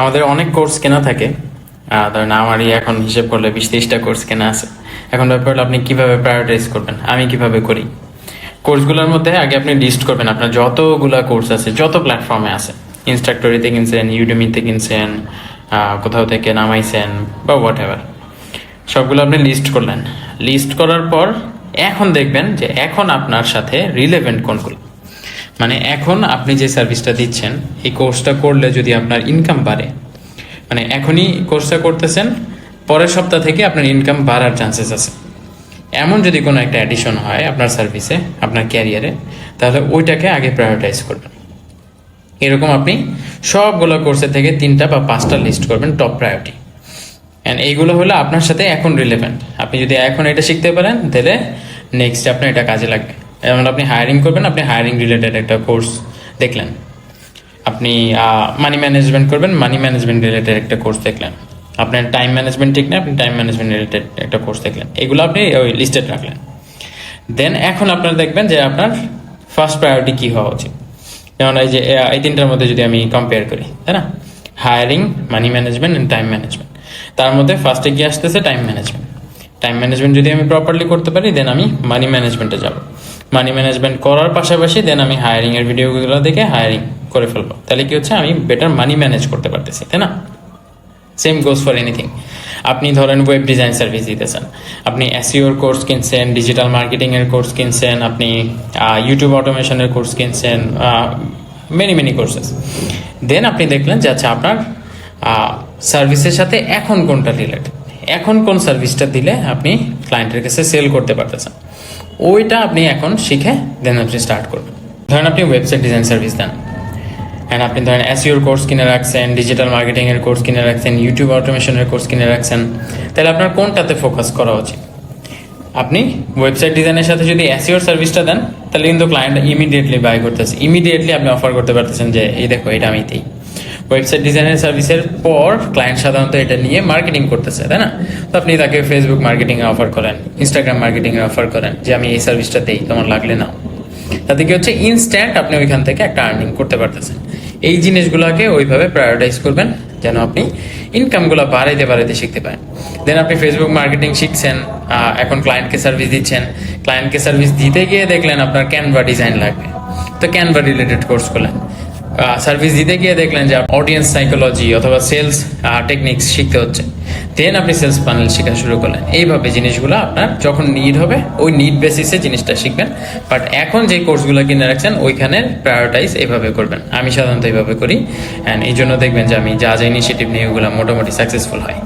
আমাদের অনেক কোর্স কেনা থাকে। ধরেন আমারই এখন হিসেব করলে বিশ তিরিশটা কোর্স কেনা আছে। এখন ব্যাপার হলো আপনি কীভাবে প্রায়োরিটাইজ করবেন? আমি কীভাবে করি? কোর্সগুলোর মধ্যে আগে আপনি লিস্ট করবেন আপনার যতগুলা কোর্স আছে, যত প্ল্যাটফর্মে আছে। ইনস্ট্রাক্টরিতে কিনছেন ইউডেমিতে কিনছেন কোথাও থেকে নামাইছেন বা হোয়াট এভার সবগুলো আপনি লিস্ট করলেন। লিস্ট করার পর এখন দেখবেন যে এখন আপনার সাথে রিলেভেন্ট কোনগুলো। মানে এখন আপনি যে সার্ভিসটা দিচ্ছেন, এই কোর্সটা করলে যদি আপনার ইনকাম বাড়ে মানে এখনই কোর্সটা করতেছেন, পরের সপ্তাহ থেকে আপনার ইনকাম বাড়ার চান্সেস আছে। এমন যদি কোনো একটা অ্যাডিশন হয় আপনার সার্ভিসে আপনার ক্যারিয়ারে তাহলে ওইটাকে আগে প্রায়োরিটাইজ করবেন। এরকম আপনি সবগুলো কোর্সের থেকে তিনটা বা পাঁচটা লিস্ট করবেন টপ প্রায়োরিটি অ্যান্ড এইগুলো হলো আপনার সাথে এখন রিলেভেন্ট আপনি যদি এখন এটা শিখতে পারেন, তাহলে নেক্সট আপনার এটা কাজে লাগবে। যেমন আপনি হায়ারিং করবেন, আপনি হায়ারিং রিলেটেড একটা কোর্স দেখলেন। আপনি মানি ম্যানেজমেন্ট করবেন মানি ম্যানেজমেন্ট রিলেটেড একটা কোর্স দেখলেন। আপনার টাইম ম্যানেজমেন্ট ঠিক না আপনি টাইম ম্যানেজমেন্ট রিলেটেড একটা কোর্স দেখলেন। এগুলো আপনি ওই লিস্টেড রাখলেন। দেন এখন আপনারা দেখবেন যে আপনার ফার্স্ট প্রায়োরিটি কী হওয়া উচিত। যেমন এই যে এই তিনটার মধ্যে যদি আমি কম্পেয়ার করি, তাই না? Hiring money management and time management তার মধ্যে ফার্স্টে গিয়ে আসতেছে? টাইম ম্যানেজমেন্ট টাইম ম্যানেজমেন্ট যদি আমি প্রপারলি করতে পারি দেন আমি মানি ম্যানেজমেন্টে যাব। মানি ম্যানেজমেন্ট করার পাশাপাশি দেন আমি হায়ারিং এর ভিডিওগুলো দেখে হায়ারিং করে ফেলব। তাহলে কি হচ্ছে? আমি বেটার মানি ম্যানেজ করতে পারতেছি, তাই না? সেম গোজ ফর এনিথিং আপনি ধরেন ওয়েব ডিজাইন সার্ভিস দিতেছেন। আপনি এসিওর কোর্স কিনছেন ডিজিটাল মার্কেটিং এর কোর্স কিনছেন, আপনি ইউটিউব অটোমেশনের কোর্স কিনছেন মেনি মেনি কোর্সেস দেন আপনি দেখলেন যে আচ্ছা আপনার সার্ভিসের সাথে এখন কোনটা রিলেটেড এখন কোন সার্ভিসটা দিলে আপনি ক্লায়েন্টের কাছে সেল করতে পারতেছেন? ওইটা আপনি এখন শিখে দেন আপনি স্টার্ট করবেন। ধরেন আপনি ওয়েবসাইট ডিজাইন সার্ভিস দেন। অ্যান্ড আপনি ধরেন এসিওর কোর্স কিনে রাখছেন ডিজিটাল মার্কেটিংয়ের কোর্স কিনে রাখছেন ইউটিউব অটোমেশনের কোর্স কিনে রাখছেন, তাহলে আপনার কোনটাতে ফোকাস করা উচিত? আপনি ওয়েবসাইট ডিজাইনের সাথে যদি এসিওর সার্ভিসটা দেন, তাহলে কিন্তু ক্লায়েন্ট ইমিডিয়েটলি বাই করতেছে। ইমিডিয়েটলি আপনি অফার করতে পারতেছেন যে, এই দেখো, এটা আমি দিই। ওয়েবসাইট ডিজাইনের সার্ভিসের পর ক্লায়েন্ট সাধারণত এটা নিয়ে মার্কেটিং করতেছে, তাই না? তো আপনি তাকে ফেসবুক মার্কেটিং অফার করেন ইনস্টাগ্রাম মার্কেটিং অফার করেন যে, আমি এই সার্ভিসটা দেই তোমার লাগলে নাও। তাতে কি হচ্ছে ইনস্ট্যান্ট আপনি ওইখান থেকে একটা আর্নিং করতে পারতেছেন। এই জিনিসগুলোকে ওইভাবে প্রায়োরিটাইজ করবেন, যেন আপনি ইনকামগুলো বাড়াইতে বাড়াইতে শিখতে পারেন। দেন আপনি ফেসবুক মার্কেটিং শিখছেন এখন ক্লায়েন্টকে সার্ভিস দিচ্ছেন। ক্লায়েন্টকে সার্ভিস দিতে গিয়ে দেখলেন আপনার ক্যানভা ডিজাইন লাগবে। তো ক্যানভা রিলেটেড কোর্স করলেন। সার্ভিস দিতে গিয়ে দেখলেন যে অডিয়েন্স সাইকোলজি অথবা সেলস টেকনিক্স শিখতে হচ্ছে। দেন আপনি সেলস প্যানেল শেখা শুরু করলেন। এইভাবে জিনিসগুলো আপনার যখন নিড হবে, ওই নিড বেসিসে জিনিসটা শিখবেন। বাট এখন যে কোর্সগুলো কিনে রাখছেন ওইখানে প্রায়োরিটাইজ এভাবে করবেন। আমি সাধারণত এইভাবে করি। অ্যান্ড এই জন্য দেখবেন যে আমি যা যা ইনিশিয়েটিভ নিয়ে ওগুলো মোটামুটি সাকসেসফুল হয়।